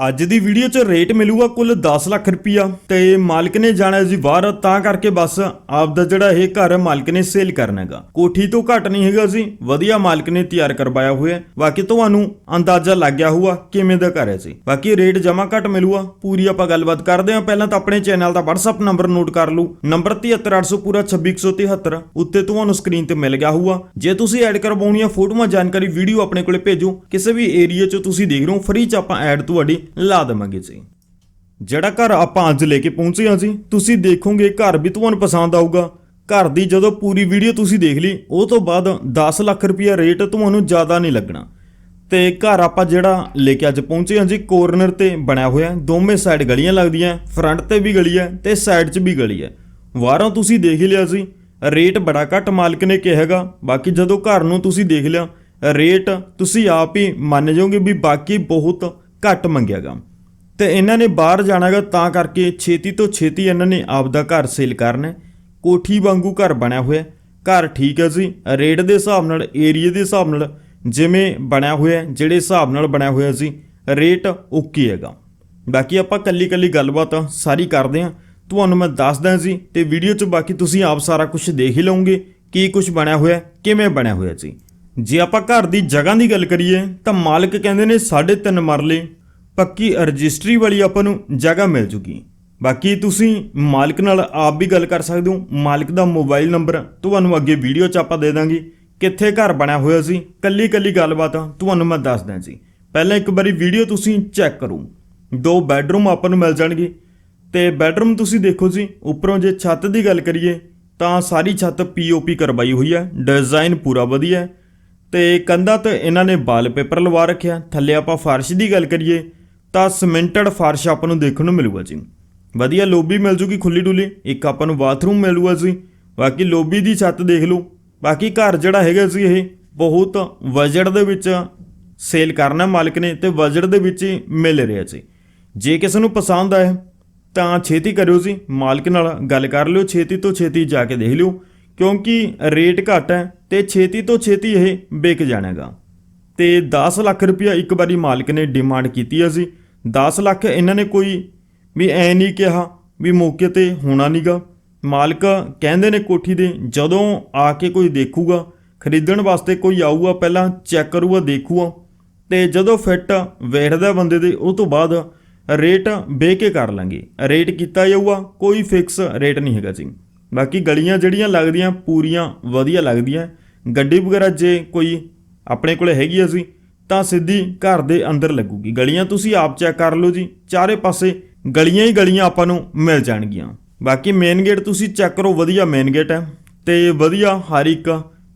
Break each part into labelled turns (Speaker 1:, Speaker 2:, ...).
Speaker 1: ਅੱਜ ਦੀ ਵੀਡੀਓ 'ਚ ਰੇਟ ਮਿਲੂਗਾ ਕੁੱਲ 10 ਲੱਖ ਰੁਪਈਆ ਤੇ ਮਾਲਕ ਨੇ ਜਾਣਾ ਜੀ ਬਾਹਰ ਤਾਂ ਕਰਕੇ ਬਸ ਆਪਦਾ ਜਿਹੜਾ ਇਹ ਘਰ ਮਾਲਕ ਨੇ ਸੇਲ ਕਰਨਾ ਹੈਗਾ। ਕੋਠੀ ਤੋਂ ਘੱਟ ਨਹੀਂ ਹੈਗਾ ਜੀ, ਵਧੀਆ ਮਾਲਕ ਨੇ ਤਿਆਰ ਕਰਵਾਇਆ ਹੋਇਆ। ਬਾਕੀ ਤੁਹਾਨੂੰ ਅੰਦਾਜ਼ਾ ਲੱਗ ਗਿਆ ਹੋਊਗਾ ਕਿਵੇਂ ਦਾ ਘਰ ਹੈ ਜੀ। ਬਾਕੀ ਰੇਟ ਜਮਾ ਘੱਟ ਮਿਲੂਗਾ, ਪੂਰੀ ਆਪਾਂ ਗੱਲਬਾਤ ਕਰਦੇ ਹਾਂ। ਪਹਿਲਾਂ ਤਾਂ ਆਪਣੇ ਚੈਨਲ ਦਾ WhatsApp ਨੰਬਰ ਨੋਟ ਕਰ ਲਓ। ਨੰਬਰ 73800 ਪੂਰਾ 26173 ਉੱਤੇ ਤੁਹਾਨੂੰ ਸਕਰੀਨ ਤੇ ਮਿਲ ਗਿਆ ਹੋਊਗਾ। ਜੇ ਤੁਸੀਂ ਐਡ ਕਰਵਾਉਣੀਆਂ ਫੋਟੋਆਂ, ਜਾਣਕਾਰੀ ਵੀਡੀਓ ਆਪਣੇ ਕੋਲੇ ਭੇਜੋ। ਕਿਸੇ ਵੀ ਏਰੀਆ 'ਚ ਤੁਸੀਂ ਦੇਖ ਰਹੇ ਹੋ ਫ੍ਰੀ 'ਚ ਆਪਾਂ ਐਡ ਤੁਹਾਡੀ ਲਾ ਦੇਵਾਂਗੇ ਜੀ ਜਿਹੜਾ ਘਰ ਆਪਾਂ ਅੱਜ ਲੈ ਕੇ ਪਹੁੰਚੇ ਹਾਂ ਜੀ, ਤੁਸੀਂ ਦੇਖੋਗੇ ਘਰ ਵੀ ਤੁਹਾਨੂੰ ਪਸੰਦ ਆਊਗਾ। ਘਰ ਦੀ ਜਦੋਂ ਪੂਰੀ ਵੀਡੀਓ ਤੁਸੀਂ ਦੇਖ ਲਈ, ਉਹ ਤੋਂ ਬਾਅਦ 10 ਲੱਖ ਰੁਪਈਆ ਰੇਟ ਤੁਹਾਨੂੰ ਜ਼ਿਆਦਾ ਨਹੀਂ ਲੱਗਣਾ। ਤੇ ਘਰ ਆਪਾਂ ਜਿਹੜਾ ਲੈ ਕੇ ਅੱਜ ਪਹੁੰਚੇ ਹਾਂ ਜੀ ਕੋਰਨਰ ਤੇ ਬਣਿਆ ਹੋਇਆ ਦੋਵੇਂ ਸਾਈਡ ਗਲੀਆਂ ਲੱਗਦੀਆਂ ਫਰੰਟ ਤੇ ਵੀ ਗਲੀ ਹੈ ਤੇ ਸਾਈਡ 'ਚ ਵੀ ਗਲੀ ਹੈ। ਵਾਰਾਂ ਤੁਸੀਂ ਦੇਖ ਲਿਆ ਸੀ ਰੇਟ ਬੜਾ ਘੱਟ ਮਾਲਕ ਨੇ ਕਿਹਾਗਾ ਬਾਕੀ ਜਦੋਂ ਘਰ ਨੂੰ ਤੁਸੀਂ ਦੇਖ ਲਿਆ, ਰੇਟ ਤੁਸੀਂ ਆਪ ਹੀ ਮੰਨ ਜਾਓਗੇ ਵੀ ਬਾਕੀ ਬਹੁਤ ਘੱਟ ਮੰਗਿਆਗਾ ਤੇ ਇਹਨਾਂ ਨੇ ਬਾਹਰ ਜਾਣਾਗਾ ਤਾਂ ਕਰਕੇ ਛੇਤੀ ਤੋਂ ਛੇਤੀ ਇਹਨਾਂ ਨੇ ਆਪਦਾ ਘਰ ਸੇਲ ਕਰਨਾ। ਕੋਠੀ ਵਾਂਗੂ ਘਰ ਬਣਿਆ ਹੋਇਆ। ਘਰ ਠੀਕ ਹੈ ਜੀ। ਰੇਟ ਦੇ ਹਿਸਾਬ ਨਾਲ ਏਰੀਆ ਦੇ ਹਿਸਾਬ ਨਾਲ ਜਿਵੇਂ ਬਣਿਆ ਹੋਇਆ, ਜਿਹੜੇ ਹਿਸਾਬ ਨਾਲ ਬਣਿਆ ਹੋਇਆ ਸੀ ਰੇਟ ਓਕੇ ਹੈਗਾ। ਬਾਕੀ ਆਪਾਂ ਕੱਲੀ ਕੱਲੀ ਗੱਲਬਾਤ ਸਾਰੀ ਕਰਦੇ ਹਾਂ ਤੁਹਾਨੂੰ ਮੈਂ ਦੱਸਦਾ ਜੀ, ਤੇ ਵੀਡੀਓ 'ਚ ਬਾਕੀ ਤੁਸੀਂ ਆਪ ਸਾਰਾ ਕੁਝ ਦੇਖ ਹੀ ਲਓਗੇ, ਕੀ ਕੁਝ ਬਣਿਆ ਹੋਇਆ, ਕਿਵੇਂ ਬਣਿਆ ਹੋਇਆ ਜੀ। ਜੇ ਆਪਾਂ ਘਰ ਦੀ ਜਗ੍ਹਾ ਦੀ ਗੱਲ ਕਰੀਏ, ਤਾਂ ਮਾਲਕ ਕਹਿੰਦੇ ਨੇ 3.5 ਮਰਲੇ, ਪੱਕੀ ਰਜਿਸਟਰੀ ਵਾਲੀ ਆਪਾਂ ਨੂੰ ਜਗ੍ਹਾ ਮਿਲ ਜੂਗੀ। ਬਾਕੀ ਤੁਸੀਂ ਮਾਲਕ ਨਾਲ ਆਪ ਵੀ ਗੱਲ ਕਰ ਸਕਦੇ ਹੋ। ਮਾਲਕ ਦਾ ਮੋਬਾਈਲ ਨੰਬਰ ਤੁਹਾਨੂੰ ਅੱਗੇ ਵੀਡੀਓ 'ਚ ਆਪਾਂ ਦੇ ਦਾਂਗੇ। ਕਿੱਥੇ ਘਰ ਬਣਿਆ ਹੋਇਆ ਸੀ ਕੱਲੀ ਕੱਲੀ ਗੱਲਬਾਤ ਤੁਹਾਨੂੰ ਮੈਂ ਦੱਸਦਾ ਜੀ। ਪਹਿਲਾਂ ਇੱਕ ਵਾਰੀ ਵੀਡੀਓ ਤੁਸੀਂ ਚੈੱਕ ਕਰੋ। ਦੋ ਬੈੱਡਰੂਮ ਆਪਾਂ ਨੂੰ ਮਿਲ ਜਾਣਗੇ। ਤੇ ਬੈੱਡਰੂਮ ਤੁਸੀਂ ਦੇਖੋ ਜੀ, ਉੱਪਰੋਂ ਜੇ ਛੱਤ ਦੀ ਗੱਲ ਕਰੀਏ, ਤਾਂ ਸਾਰੀ ਛੱਤ ਪੀਓਪੀ ਕਰਵਾਈ ਹੋਈ ਹੈ। ਡਿਜ਼ਾਈਨ ਪੂਰਾ ਵਧੀਆ ਹੈ। ਤੇ ਕੰਧਾਂ ਤੇ ਇਹਨਾਂ ਨੇ ਵਾਲਪੇਪਰ ਲਵਾ ਰੱਖਿਆ। ਥੱਲੇ ਆਪਾਂ ਫਰਸ਼ ਦੀ ਗੱਲ ਕਰੀਏ ਤਾਂ ਸਿਮੈਂਟਡ ਫਰਸ਼ ਆਪਾਂ ਨੂੰ ਦੇਖਣ ਨੂੰ ਮਿਲੂਗਾ ਜੀ। ਵਧੀਆ ਲੋਬੀ ਮਿਲ ਜੂਗੀ ਖੁੱਲੀ ਡੁੱਲੀ। ਇੱਕ ਆਪਾਂ ਨੂੰ ਬਾਥਰੂਮ ਮਿਲੂਗਾ ਜੀ। ਬਾਕੀ ਲੋਬੀ ਦੀ ਛੱਤ ਦੇਖ ਲਓ। ਬਾਕੀ ਘਰ ਜਿਹੜਾ ਹੈਗਾ ਸੀ ਇਹ ਬਹੁਤ ਬਜਟ ਦੇ ਵਿੱਚ ਸੇਲ ਕਰਨਾ ਮਾਲਕ ਨੇ ਤੇ ਬਜਟ ਦੇ ਵਿੱਚ ਹੀ ਮਿਲ ਰਿਹਾ ਸੀ ਜੇ ਕਿਸੇ ਨੂੰ ਪਸੰਦ ਆਏ ਤਾਂ ਛੇਤੀ ਕਰਿਓ ਜੀ। ਮਾਲਕ ਨਾਲ ਗੱਲ ਕਰ ਲਿਓ। ਛੇਤੀ ਤੋਂ ਛੇਤੀ ਜਾ ਕੇ ਦੇਖ ਲਿਓ। ਕਿਉਂਕਿ ਰੇਟ ਘੱਟ ਹੈ। ਤੇ ਛੇਤੀ ਤੋਂ ਛੇਤੀ ਇਹ ਵਿਕ ਜਾਣਾਗਾ। ਤੇ 10 ਲੱਖ ਰੁਪਇਆ ਇੱਕ ਵਾਰੀ ਮਾਲਕ ਨੇ ਡਿਮਾਂਡ ਕੀਤੀ ਹੈ ਜੀ। 10 ਲੱਖ ਇਹਨਾਂ ਨੇ ਕੋਈ ਵੀ ਐ ਨਹੀਂ ਕਿਹਾ ਵੀ ਮੌਕੇ ਤੇ ਹੋਣਾ ਨਹੀਂਗਾ ਮਾਲਕ ਕਹਿੰਦੇ ਨੇ ਕੋਠੀ ਦੇ, ਜਦੋਂ ਆ ਕੇ ਕੋਈ ਦੇਖੂਗਾ, ਖਰੀਦਣ ਵਾਸਤੇ ਕੋਈ ਆਊਗਾ, ਪਹਿਲਾਂ ਚੈੱਕ ਕਰੂਗਾ, ਦੇਖੂਗਾ। ਤੇ ਜਦੋਂ ਫਿੱਟ ਵੇਖਦਾ ਬੰਦੇ ਦੇ, ਉਹ ਤੋਂ ਬਾਅਦ ਰੇਟ ਵੇ ਕੇ ਕਰ ਲਾਂਗੇ। ਰੇਟ ਕੀਤਾ ਜਾਊਗਾ, ਕੋਈ ਫਿਕਸ ਰੇਟ ਨਹੀਂ ਹੈਗਾ ਜੀ। ਬਾਕੀ ਗਲੀਆਂ ਜਿਹੜੀਆਂ ਲੱਗਦੀਆਂ, ਪੂਰੀਆਂ ਵਧੀਆ ਲੱਗਦੀਆਂ। ਗੱਡੀ ਵਗੈਰਾ ਜੇ ਕੋਈ ਆਪਣੇ ਕੋਲੇ ਹੈਗੀ ਆ ਸੀ ਤਾਂ ਸਿੱਧੀ ਘਰ ਦੇ ਅੰਦਰ ਲੱਗੂਗੀ। ਗਲੀਆਂ ਤੁਸੀਂ ਆਪ ਚੈੱਕ ਕਰ ਲਓ ਜੀ, ਚਾਰੇ ਪਾਸੇ ਗਲੀਆਂ ਹੀ ਗਲੀਆਂ ਆਪਾਂ ਨੂੰ ਮਿਲ ਜਾਣਗੀਆਂ। ਬਾਕੀ ਮੇਨ ਗੇਟ ਤੁਸੀਂ ਚੈੱਕ ਕਰੋ, ਵਧੀਆ ਮੇਨ ਗੇਟ ਹੈ ਤੇ ਵਧੀਆ ਹਰ ਇੱਕ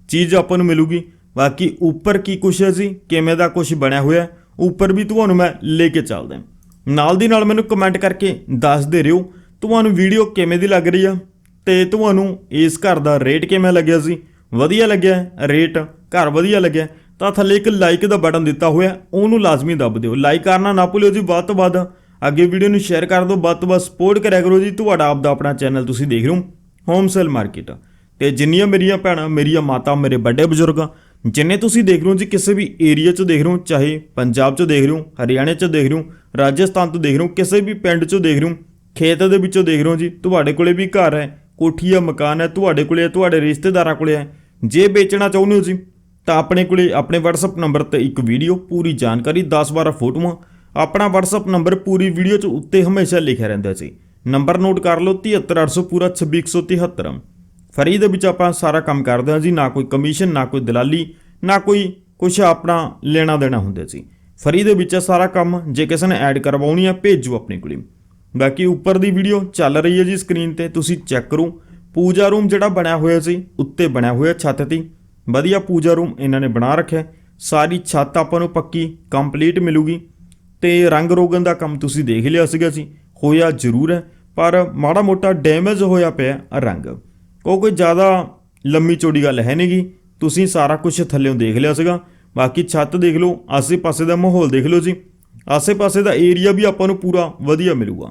Speaker 1: ਚੀਜ਼ ਆਪਾਂ ਨੂੰ ਮਿਲੂਗੀ। ਬਾਕੀ ਉੱਪਰ ਕੀ ਕੁਛ ਹੈ ਜੀ, ਕਿਵੇਂ ਦਾ ਕੁਛ ਬਣਿਆ ਹੋਇਆ ਉੱਪਰ ਵੀ ਤੁਹਾਨੂੰ ਮੈਂ ਲੈ ਕੇ ਚੱਲਦਾ ਨਾਲ ਦੀ ਨਾਲ ਮੈਨੂੰ ਕਮੈਂਟ ਕਰਕੇ ਦੱਸਦੇ ਦੇ ਰਿਓ ਤੁਹਾਨੂੰ ਵੀਡੀਓ ਕਿਵੇਂ ਦੀ ਲੱਗ ਰਹੀ ਆ ਤੇ ਤੁਹਾਨੂੰ ਇਸ ਘਰ ਦਾ ਰੇਟ ਕਿਵੇਂ ਲੱਗਿਆ ਸੀ ਵਧੀਆ ਲੱਗਿਆ ਰੇਟ ਘਰ ਵਧੀਆ ਲੱਗਿਆ, ਤਾਂ ਥੱਲੇ ਇੱਕ ਲਾਈਕ ਦਾ ਬਟਨ ਦਿੱਤਾ ਹੋਇਆ, ਉਹਨੂੰ ਲਾਜ਼ਮੀ ਦੱਬ ਦਿਓ। ਲਾਈਕ ਕਰਨਾ ਨਾ ਭੁੱਲਿਓ ਜੀ, ਵੱਧ ਤੋਂ ਵੱਧ ਅੱਗੇ ਵੀਡੀਓ ਨੂੰ ਸ਼ੇਅਰ ਕਰ ਦਿਓ, ਵੱਧ ਤੋਂ ਵੱਧ ਸਪੋਰਟ ਕਰਿਆ ਕਰੋ ਜੀ। ਤੁਹਾਡਾ ਆਪ ਦਾ ਆਪਣਾ ਚੈਨਲ ਤੁਸੀਂ ਦੇਖ ਰਹੇ ਹੋ ਹੋਮ ਸੇਲ ਮਾਰਕੀਟ ਤੇ ਜਿੰਨੀਆਂ ਮੇਰੀਆਂ ਭੈਣਾਂ, ਮੇਰੀਆਂ ਮਾਤਾ, ਮੇਰੇ ਵੱਡੇ ਬਜ਼ੁਰਗ, ਜਿੰਨੇ ਤੁਸੀਂ ਦੇਖ ਰਹੇ ਹੋ ਜੀ, ਕਿਸੇ ਵੀ ਏਰੀਆ 'ਚ ਦੇਖ ਰਹੇ ਹੋ, ਚਾਹੇ ਪੰਜਾਬ 'ਚ ਦੇਖ ਰਹੇ ਹੋ, ਹਰਿਆਣੇ 'ਚ ਦੇਖ ਰਹੇ ਹੋ, ਰਾਜਸਥਾਨ ਤੋਂ ਦੇਖ ਰਹੇ ਹੋ, ਕਿਸੇ ਵੀ ਪਿੰਡ 'ਚੋਂ ਦੇਖ ਰਹੇ ਹੋ, ਖੇਤ ਦੇ ਵਿੱਚੋਂ ਦੇਖ ਰਹੇ ਹੋ ਜੀ, ਤੁਹਾਡੇ ਕੋਲੇ ਵੀ ਘਰ ਹੈ ਕੋਠੀ ਆ ਮਕਾਨ ਹੈ ਤੁਹਾਡੇ ਕੋਲੇ ਹੈ, ਤੁਹਾਡੇ ਰਿਸ਼ਤੇਦਾਰਾਂ ਕੋਲੇ ਹੈ ਜੇ ਵੇਚਣਾ ਚਾਹੁੰਦੇ ਹੋ ਜੀ ਤਾਂ ਆਪਣੇ ਕੋਲੇ ਆਪਣੇ WhatsApp ਨੰਬਰ ਤੇ ਇੱਕ ਵੀਡੀਓ ਪੂਰੀ ਜਾਣਕਾਰੀ 10-12 ਫੋਟੋਆਂ। ਆਪਣਾ WhatsApp ਨੰਬਰ ਪੂਰੀ ਵੀਡੀਓ 'ਚ ਉੱਤੇ ਹਮੇਸ਼ਾ ਲਿਖਿਆ ਰਹਿੰਦਾ ਜੀ ਨੰਬਰ ਨੋਟ ਕਰ ਲਓ 73800 ਪੂਰਾ 26173 ਫਰੀ ਦੇ ਵਿੱਚ ਆਪਾਂ ਸਾਰਾ ਕੰਮ ਕਰਦੇ ਹਾਂ ਜੀ ਨਾ ਕੋਈ ਕਮਿਸ਼ਨ ਨਾ ਕੋਈ ਦਲਾਲੀ ਨਾ ਕੋਈ ਕੁਛ ਆਪਣਾ ਲੈਣਾ ਦੇਣਾ ਹੁੰਦਾ ਸੀ। ਫਰੀ ਦੇ ਵਿੱਚ ਇਹ ਸਾਰਾ ਕੰਮ ਜੇ ਕਿਸੇ ਨੇ ਐਡ ਕਰਵਾਉਣੀ ਆ ਭੇਜੋ ਆਪਣੇ ਕੋਲੇ। ਬਾਕੀ ਉੱਪਰ ਦੀ ਵੀਡੀਓ ਚੱਲ ਰਹੀ ਹੈ ਜੀ ਸਕਰੀਨ ਤੇ, ਤੁਸੀਂ ਚੈੱਕ ਕਰੋ। ਪੂਜਾ ਰੂਮ ਜਿਹੜਾ ਬਣਿਆ ਹੋਇਆ ਸੀ, ਉੱਤੇ ਬਣਿਆ ਹੋਇਆ ਛੱਤ ਤੇ। ਵਧੀਆ ਪੂਜਾ ਰੂਮ ਇਹਨਾਂ ਨੇ ਬਣਾ ਰੱਖਿਆ। ਸਾਰੀ ਛੱਤ ਆਪਾਂ ਨੂੰ ਪੱਕੀ ਕੰਪਲੀਟ ਮਿਲੂਗੀ। ਤੇ ਰੰਗ ਰੋਗਨ ਦਾ ਕੰਮ ਤੁਸੀਂ ਦੇਖ ਲਿਆ ਸੀਗਾ ਸੀ ਹੋਇਆ ਜ਼ਰੂਰ ਹੈ, ਪਰ ਮਾੜਾ ਮੋਟਾ ਡੈਮੇਜ ਹੋਇਆ ਪਿਆ ਰੰਗ। ਉਹ ਕੋਈ ਜ਼ਿਆਦਾ ਲੰਮੀ ਚੌੜੀ ਗੱਲ ਹੈ ਨਹੀਂਗੀ, ਤੁਸੀਂ ਸਾਰਾ ਕੁਝ ਥੱਲੇੋਂ ਦੇਖ ਲਿਆ ਸੀਗਾ। ਬਾਕੀ ਛੱਤ ਦੇਖ ਲਓ, ਆਸੇ-ਪਾਸੇ ਦਾ ਮਾਹੌਲ ਦੇਖ ਲਓ ਜੀ। ਆਸੇ-ਪਾਸੇ ਦਾ ਏਰੀਆ ਵੀ ਆਪਾਂ ਨੂੰ ਪੂਰਾ ਵਧੀਆ ਮਿਲੂਗਾ।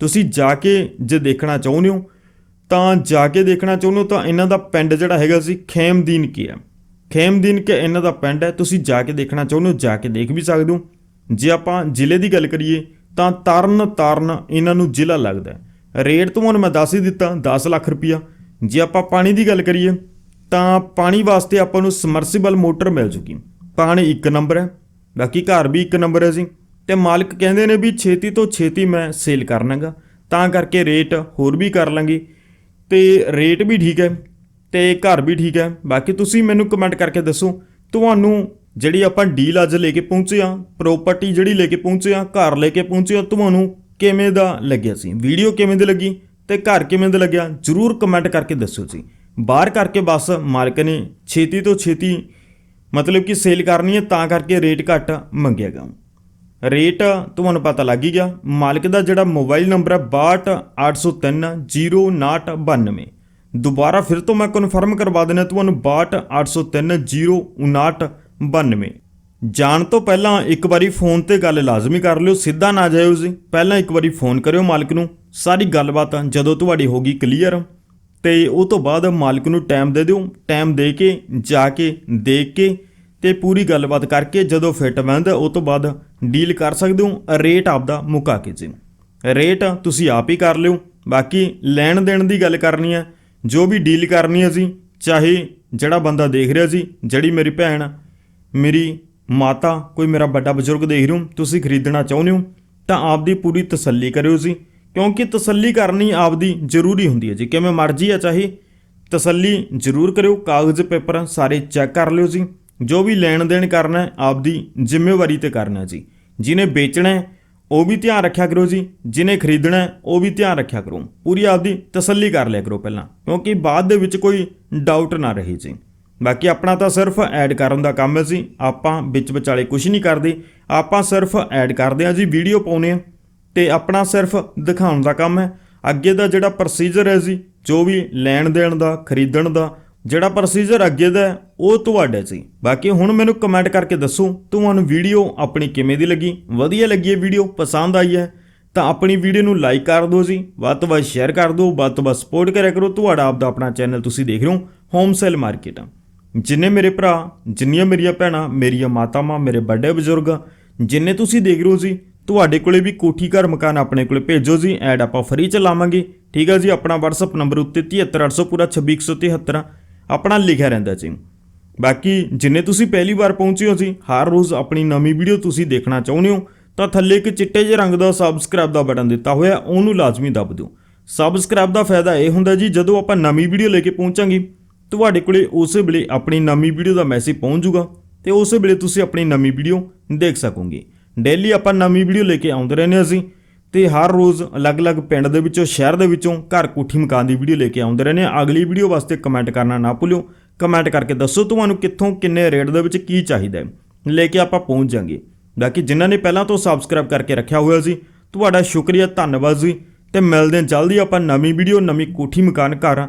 Speaker 1: ਤੁਸੀਂ ਜਾ ਕੇ ਜੇ ਦੇਖਣਾ ਚਾਹੁੰਦੇ ਹੋ, ਤਾਂ ਜਾ ਕੇ ਦੇਖਣਾ ਚਾਹੁੰਦੇ ਹੋ ਤਾਂ ਇਹਨਾਂ ਦਾ ਪਿੰਡ ਜਿਹੜਾ ਹੈਗਾ ਸੀ ਖੇਮਦੀਨ ਕੀ ਹੈ? ਖੇਮਦੀਨ ਕੇ ਇਹਨਾਂ ਦਾ ਪਿੰਡ ਹੈ? ਤੁਸੀਂ ਜਾ ਕੇ ਦੇਖਣਾ ਚਾਹੁੰਦੇ ਹੋ, ਜਾ ਕੇ ਦੇਖ ਵੀ ਸਕਦੇ ਹੋ। ਜੇ ਆਪਾਂ ਜ਼ਿਲ੍ਹੇ ਦੀ ਗੱਲ ਕਰੀਏ, ਤਾਂ ਤਰਨ ਤਾਰਨ ਇਹਨਾਂ ਨੂੰ ਜ਼ਿਲ੍ਹਾ ਲੱਗਦਾ ਹੈ। ਰੇਟ ਤੁਹਾਨੂੰ ਮੈਂ ਦੱਸ ਹੀ ਦਿੱਤਾ 10 ਲੱਖ ਰੁਪਇਆ। ਜੇ ਆਪਾਂ ਪਾਣੀ ਦੀ ਗੱਲ ਕਰੀਏ, ਤਾਂ ਪਾਣੀ ਵਾਸਤੇ ਆਪਾਂ ਨੂੰ ਸਮਰਸੀਬਲ ਮੋਟਰ ਮਿਲ ਚੁੱਕੀ ਪਾਣੀ ਇੱਕ ਨੰਬਰ ਹੈ, ਬਾਕੀ ਘਰ ਵੀ ਇੱਕ ਨੰਬਰ ਹੈ ਜੀ। ਤੇ ਮਾਲਕ ਕਹਿੰਦੇ ਨੇ ਵੀ ਛੇਤੀ ਤੋਂ ਛੇਤੀ ਮੈਂ ਸੇਲ ਕਰਨਾਗਾ। ਤਾਂ ਕਰਕੇ ਰੇਟ ਹੋਰ ਵੀ ਕਰ ਲਾਂਗੇ। ਤੇ ਰੇਟ ਵੀ ਠੀਕ ਹੈ ਤੇ ਘਰ ਵੀ ਠੀਕ ਹੈ। ਬਾਕੀ ਤੁਸੀਂ ਮੈਨੂੰ ਕਮੈਂਟ ਕਰਕੇ ਦੱਸੋ, ਤੁਹਾਨੂੰ ਜਿਹੜੀ ਆਪਾਂ ਡੀਲ ਅੱਜ ਲੈ ਕੇ ਪਹੁੰਚੇ ਆ ਪ੍ਰਾਪਰਟੀ ਜਿਹੜੀ ਲੈ ਕੇ ਪਹੁੰਚੇ ਆ ਘਰ ਲੈ ਕੇ ਪਹੁੰਚੇ ਆ ਤੁਹਾਨੂੰ ਕਿਵੇਂ ਦਾ ਲੱਗਿਆ ਸੀ? ਵੀਡੀਓ ਕਿਵੇਂ ਦੀ ਲੱਗੀ ਤੇ ਘਰ ਕਿਵੇਂ ਦਾ ਲੱਗਿਆ? ਜਰੂਰ ਕਮੈਂਟ ਕਰਕੇ ਦੱਸੋ ਜੀ। ਬਾਹਰ ਕਰਕੇ ਬਸ ਮਾਲਕ ਨੇ ਛੇਤੀ ਤੋਂ ਛੇਤੀ ਮਤਲਬ ਕਿ ਸੇਲ ਕਰਨੀ ਹੈ, ਤਾਂ ਕਰਕੇ ਰੇਟ ਘੱਟ ਮੰਗਿਆ ਗਿਆ ਰੇਟ ਤੁਹਾਨੂੰ ਪਤਾ ਲੱਗ ਹੀ ਗਿਆ। ਮਾਲਕ ਦਾ ਜਿਹੜਾ ਮੋਬਾਈਲ ਨੰਬਰ ਹੈ 62800992 ਦੁਬਾਰਾ ਫਿਰ ਤੋਂ ਮੈਂ ਕਨਫਰਮ ਕਰਵਾ ਦਿੰਦਾ ਤੁਹਾਨੂੰ 62800992 ਜਾਣ ਤੋਂ ਪਹਿਲਾਂ ਇੱਕ ਵਾਰੀ ਫੋਨ ਤੇ ਗੱਲ ਲਾਜ਼ਮੀ ਕਰ ਲਿਓ, ਸਿੱਧਾ ਨਾ ਜਾਇਓ ਜੀ। ਪਹਿਲਾਂ ਇੱਕ ਵਾਰੀ ਫੋਨ ਕਰਿਓ ਮਾਲਕ ਨੂੰ। ਸਾਰੀ ਗੱਲਬਾਤ ਜਦੋਂ ਤੁਹਾਡੀ ਹੋਗੀ ਕਲੀਅਰ ਤੇ ਉਹ ਤੋਂ ਬਾਅਦ ਮਾਲਕ ਨੂੰ ਟਾਈਮ ਦੇ ਦਿਓ। ਟਾਈਮ ਦੇ ਕੇ, ਜਾ ਕੇ, ਦੇਖ ਕੇ ਤੇ ਪੂਰੀ ਗੱਲਬਾਤ ਕਰਕੇ ਜਦੋਂ ਫਿੱਟ ਬੈਂਦਾ ਉਹ ਤੋਂ ਬਾਅਦ ਡੀਲ ਕਰ ਸਕਦੇ ਹੋ। ਰੇਟ ਆਪਦਾ ਮੁਕਾ ਕੇ ਜੀ। ਰੇਟ ਤੁਸੀਂ ਆਪ ਹੀ ਕਰ ਲਿਓ। ਬਾਕੀ ਲੈਣ ਦੇਣ ਦੀ ਗੱਲ ਕਰਨੀ ਹੈ। ਜੋ ਵੀ ਡੀਲ ਕਰਨੀ ਹੈ ਜੀ, ਚਾਹੇ ਜਿਹੜਾ ਬੰਦਾ ਦੇਖ ਰਿਹਾ ਜੀ, ਜਿਹੜੀ ਮੇਰੀ ਭੈਣ, ਮੇਰੀ ਮਾਤਾ, ਕੋਈ ਮੇਰਾ ਵੱਡਾ ਬਜ਼ੁਰਗ ਦੇਖ ਰਹੇ ਹੋ ਤੁਸੀਂ ਖਰੀਦਣਾ ਚਾਹੁੰਦੇ ਹੋ, ਤਾਂ ਆਪਦੀ ਪੂਰੀ ਤਸੱਲੀ ਕਰਿਓ ਜੀ। ਕਿਉਂਕਿ ਤਸੱਲੀ ਕਰਨੀ ਆਪਦੀ ਜ਼ਰੂਰੀ ਹੁੰਦੀ ਹੈ ਜੀ। ਕਿਵੇਂ ਮਰਜ਼ੀ ਆ ਚਾਹੇ ਤਸੱਲੀ ਜ਼ਰੂਰ ਕਰਿਓ, ਕਾਗਜ਼, ਪੇਪਰ ਸਾਰੇ ਚੈੱਕ ਕਰ ਲਿਓ ਜੀ। ਜੋ ਵੀ ਲੈਣ ਦੇਣ ਕਰਨਾ ਆਪਦੀ ਜ਼ਿੰਮੇਵਾਰੀ ਤੇ ਕਰਨਾ ਜੀ। ਜਿਹਨੇ ਵੇਚਣਾ ਉਹ ਵੀ ਧਿਆਨ ਰੱਖਿਆ ਕਰੋ ਜੀ। ਜਿਹਨੇ ਖਰੀਦਣਾ ਉਹ ਵੀ ਧਿਆਨ ਰੱਖਿਆ ਕਰੋ। ਪੂਰੀ ਆਪਦੀ ਤਸੱਲੀ ਕਰ ਲਿਆ ਕਰੋ ਪਹਿਲਾਂ, ਕਿਉਂਕਿ ਬਾਅਦ ਦੇ ਵਿੱਚ ਕੋਈ ਡਾਊਟ ਨਾ ਰਹੇ ਜੀ। ਬਾਕੀ ਆਪਣਾ ਤਾਂ ਸਿਰਫ ਐਡ ਕਰਨ ਦਾ ਕੰਮ ਹੈ ਜੀ। ਆਪਾਂ ਵਿੱਚ ਵਿਚਾਲੇ ਕੁਝ ਨਹੀਂ ਕਰਦੇ। ਆਪਾਂ ਸਿਰਫ ਐਡ ਕਰਦੇ ਹਾਂ ਜੀ ਵੀਡੀਓ ਪਾਉਨੇ ਆ ਤੇ ਆਪਣਾ ਸਿਰਫ ਦਿਖਾਉਣ ਦਾ ਕੰਮ ਹੈ। ਅੱਗੇ ਦਾ ਜਿਹੜਾ ਪ੍ਰੋਸੀਜਰ ਹੈ ਜੀ, ਜੋ ਵੀ ਲੈਣ ਦੇਣ ਦਾ, ਖਰੀਦਣ ਦਾ ਜਿਹੜਾ ਪ੍ਰੋਸੀਜਰ ਅੱਗੇ ਦਾ ਉਹ ਤੁਹਾਡਾ ਸੀ। ਬਾਕੀ ਹੁਣ ਮੈਨੂੰ ਕਮੈਂਟ ਕਰਕੇ ਦੱਸੋ, ਤੁਹਾਨੂੰ ਵੀਡੀਓ ਆਪਣੀ ਕਿਵੇਂ ਦੀ ਲੱਗੀ? ਵਧੀਆ ਲੱਗੀ ਹੈ ਵੀਡੀਓ ਪਸੰਦ ਆਈ ਹੈ? ਤਾਂ ਆਪਣੀ ਵੀਡੀਓ ਨੂੰ ਲਾਈਕ ਕਰ ਦਿਓ ਜੀ। ਵੱਧ ਤੋਂ ਵੱਧ ਸ਼ੇਅਰ ਕਰ ਦਿਓ, ਵੱਧ ਤੋਂ ਵੱਧ ਸਪੋਰਟ ਕਰਿਆ ਕਰੋ। ਤੁਹਾਡਾ ਆਪਦਾ ਆਪਣਾ ਚੈਨਲ ਤੁਸੀਂ ਦੇਖ ਰਹੇ ਹੋ ਹੋਮ ਸੇਲ ਮਾਰਕੀਟ ਜਿੰਨੇ ਮੇਰੇ ਭਰਾ, ਜਿੰਨੀਆਂ ਮੇਰੀਆਂ ਭੈਣਾਂ, ਮੇਰੀਆਂ ਮਾਤਾਵਾਂ, ਮੇਰੇ ਵੱਡੇ ਬਜ਼ੁਰਗ, ਜਿੰਨੇ ਤੁਸੀਂ ਦੇਖ ਰਹੇ ਹੋ ਜੀ, ਤੁਹਾਡੇ ਕੋਲੇ ਵੀ ਕੋਠੀ ਘਰ ਮਕਾਨ ਆਪਣੇ ਕੋਲੇ ਭੇਜੋ ਜੀ। ਐਡ ਆਪਾਂ ਫ੍ਰੀ ਚ ਲਾਵਾਂਗੇ। ਠੀਕ ਹੈ ਜੀ, ਆਪਣਾ WhatsApp ਨੰਬਰ ਉੱਤੇ 73800 ਪੂਰਾ 26173 ਆਪਣਾ ਲਿਖਿਆ ਰਹਿੰਦਾ ਜੀ ਬਾਕੀ ਜਿੰਨੇ ਤੁਸੀਂ ਪਹਿਲੀ ਵਾਰ ਪਹੁੰਚੇ ਹੋ ਜੀ ਹਰ ਰੋਜ਼ ਆਪਣੀ ਨਵੀਂ ਵੀਡੀਓ ਤੁਸੀਂ ਦੇਖਣਾ ਚਾਹੁੰਦੇ ਹੋ, ਤਾਂ ਥੱਲੇ ਇੱਕ ਚਿੱਟੇ ਜਿਹੇ ਰੰਗ ਦਾ ਸਬਸਕ੍ਰਾਈਬ ਦਾ ਬਟਨ ਦਿੱਤਾ ਹੋਇਆ, ਉਹਨੂੰ ਲਾਜ਼ਮੀ ਦਬ ਦਿਓ। ਸਬਸਕ੍ਰਾਈਬ ਦਾ ਫਾਇਦਾ ਇਹ ਹੁੰਦਾ ਜੀ, ਜਦੋਂ ਆਪਾਂ ਨਵੀਂ ਵੀਡੀਓ ਲੈ ਕੇ ਪਹੁੰਚਾਂਗੇ, ਤੁਹਾਡੇ ਕੋਲੇ ਉਸੇ ਵੇਲੇ ਆਪਣੀ ਨਵੀਂ ਵੀਡੀਓ ਦਾ ਮੈਸੇਜ ਪਹੁੰਚ ਜਾਊਗਾ ਤੇ ਉਸੇ ਵੇਲੇ ਤੁਸੀਂ ਆਪਣੀ ਨਵੀਂ ਵੀਡੀਓ ਦੇਖ ਸਕੋਗੇ। ਡੇਲੀ ਆਪਾਂ ਨਵੀਂ ਵੀਡੀਓ ਲੈ ਕੇ ਆਉਂਦੇ ਰਹਿੰਦੇ ਅਸੀਂ ਤੇ ਹਰ ਰੋਜ਼ ਅਲੱਗ-ਅਲੱਗ ਪਿੰਡ ਦੇ ਵਿੱਚੋਂ, ਸ਼ਹਿਰ ਦੇ ਵਿੱਚੋਂ ਘਰ ਕੋਠੀ ਮਕਾਨ ਦੀ ਵੀਡੀਓ ਲੈ ਕੇ ਆਉਂਦੇ ਰਹਿੰਦੇ ਹਾਂ। ਅਗਲੀ ਵੀਡੀਓ ਵਾਸਤੇ ਕਮੈਂਟ ਕਰਨਾ ਨਾ ਭੁੱਲਿਓ। ਕਮੈਂਟ ਕਰਕੇ ਦੱਸੋ ਤੁਹਾਨੂੰ ਕਿੱਥੋਂ, ਕਿੰਨੇ ਰੇਟ ਦੇ ਵਿੱਚ ਕੀ ਚਾਹੀਦਾ ਹੈ। ਲੈ ਕੇ ਆਪਾਂ ਪਹੁੰਚ ਜਾਾਂਗੇ। ਬਾਕੀ ਜਿਨ੍ਹਾਂ ਨੇ ਪਹਿਲਾਂ ਤੋਂ ਸਬਸਕ੍ਰਾਈਬ ਕਰਕੇ ਰੱਖਿਆ ਹੋਇਆ ਸੀ, ਤੁਹਾਡਾ ਸ਼ੁਕਰੀਆ, ਧੰਨਵਾਦ ਜੀ। ਤੇ ਮਿਲਦੇ ਹਾਂ ਜਲਦੀ ਆਪਾਂ ਨਵੀਂ ਵੀਡੀਓ, ਨਵੀਂ ਕੋਠੀ ਮਕਾਨ ਘਰ।